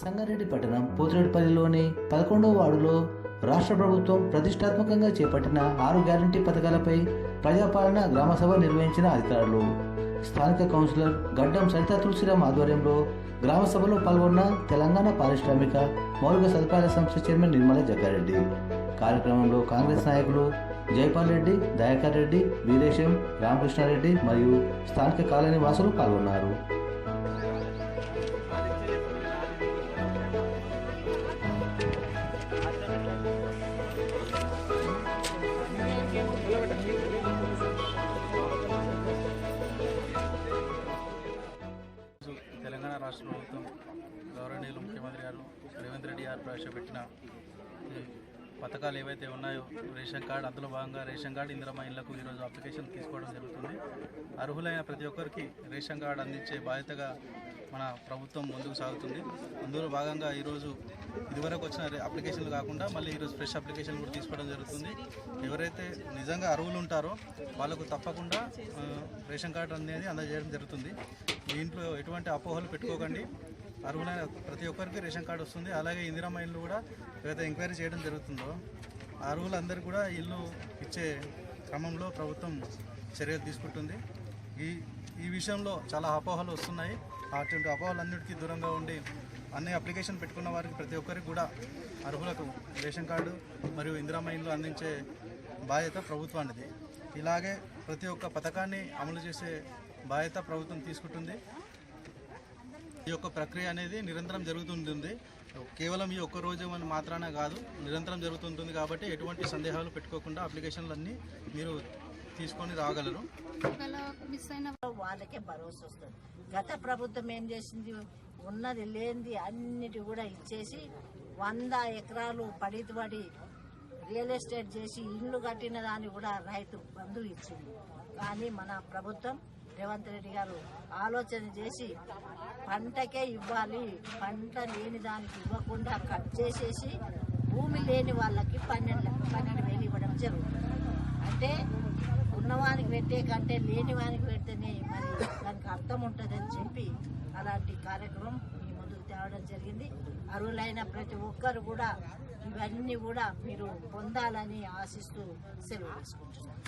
సంగారెడ్డి పట్టణం పోతిరెడ్డిపల్లిలోని పదకొండవ వార్డులో రాష్ట్ర ప్రభుత్వం ప్రతిష్టాత్మకంగా చేపట్టిన ఆరు గ్యారంటీ పథకాలపై ప్రజాపాలన గ్రామసభ నిర్వహించిన అధికారులు. స్థానిక కౌన్సిలర్ గడ్డం సరితా తులసిరామ్ ఆధ్వర్యంలో గ్రామసభలో పాల్గొన్న తెలంగాణ పారిశ్రామిక మౌలిక సదుపాయాల సంస్థ చైర్మన్ నిర్మల జగ్గారెడ్డి. కార్యక్రమంలో కాంగ్రెస్ నాయకులు జైపాల్ రెడ్డి దయాకర్ రెడ్డి వీరేశం రామకృష్ణారెడ్డి మరియు స్థానిక కాలనీ వాసులు పాల్గొన్నారు. రాష్ట్ర ప్రభుత్వం గౌరవనీయులు ముఖ్యమంత్రి గారు రేవంత్ రెడ్డి గారు ప్రవేశపెట్టిన ఈ పథకాలు ఏవైతే ఉన్నాయో రేషన్ కార్డు అందులో భాగంగా రేషన్ కార్డు ఇందిరమ్మ ఇళ్ళకు ఈరోజు అప్లికేషన్ తీసుకోవడం జరుగుతుంది. అర్హులైన ప్రతి ఒక్కరికి రేషన్ కార్డు అందించే బాధ్యతగా మన ప్రభుత్వం ముందుకు సాగుతుంది. అందులో భాగంగా ఈరోజు ఇదివరకు వచ్చిన అప్లికేషన్లు కాకుండా మళ్ళీ ఈరోజు ఫ్రెష్ అప్లికేషన్ కూడా తీసుకోవడం జరుగుతుంది. ఎవరైతే నిజంగా అరువులు ఉంటారో వాళ్ళకు తప్పకుండా రేషన్ కార్డు అనేది అందజేయడం జరుగుతుంది. దీంట్లో ఎటువంటి అపోహలు పెట్టుకోకండి. అర్హులైన ప్రతి ఒక్కరికి రేషన్ కార్డు వస్తుంది. అలాగే ఇందిరా ఇల్లు కూడా ఏదైతే ఎంక్వైరీ చేయడం జరుగుతుందో అరువులందరికీ కూడా ఇల్లు ఇచ్చే క్రమంలో ప్రభుత్వం చర్యలు తీసుకుంటుంది. ఈ ఈ విషయంలో చాలా అపోహలు వస్తున్నాయి. అటువంటి అపోహలన్నిటికీ దూరంగా ఉండి అన్ని అప్లికేషన్ పెట్టుకున్న వారికి ప్రతి ఒక్కరికి కూడా అర్హులకు రేషన్ కార్డు మరియు ఇందిరామయ్యలు అందించే బాధ్యత ప్రభుత్వానిది. ఇలాగే ప్రతి ఒక్క పథకాన్ని అమలు చేసే బాధ్యత ప్రభుత్వం తీసుకుంటుంది. ఈ యొక్క ప్రక్రియ అనేది నిరంతరం జరుగుతుంటుంది. కేవలం ఈ ఒక్క రోజు అని మాత్రాన కాదు నిరంతరం జరుగుతుంటుంది కాబట్టి ఎటువంటి సందేహాలు పెట్టుకోకుండా అప్లికేషన్లన్నీ మీరు తీసుకొని రాగలరు? మిస్ అయిన వాళ్ళకే భరోసా వస్తుంది. గత ప్రభుత్వం ఏం చేసింది? ఉన్నది లేనిది అన్నిటి కూడా ఇచ్చేసి వంద ఎకరాలు పడితి పడి రియల్ ఎస్టేట్ చేసి ఇల్లు కట్టిన దాన్ని కూడా రైతు బంధు ఇచ్చింది. కానీ మన ప్రభుత్వం రేవంత్ రెడ్డి గారు ఆలోచన చేసి పంటకే ఇవ్వాలి పంట లేని దానికి ఇవ్వకుండా కట్ చేసేసి భూమి లేని వాళ్ళకి పన్నెండు పన్నెండు వేలు ఇవ్వడం జరుగుతుంది. అంటే ఉన్నవానికి పెట్టే కంటే లేని వానికి పెడితేనే మరి దానికి అర్థం ఉంటుందని చెప్పి అలాంటి కార్యక్రమం మీ ముందుకు తేవడం జరిగింది. అర్హులైన ప్రతి ఒక్కరు కూడా ఇవన్నీ కూడా మీరు పొందాలని ఆశిస్తూ సెలవు తీసుకుంటున్నాను.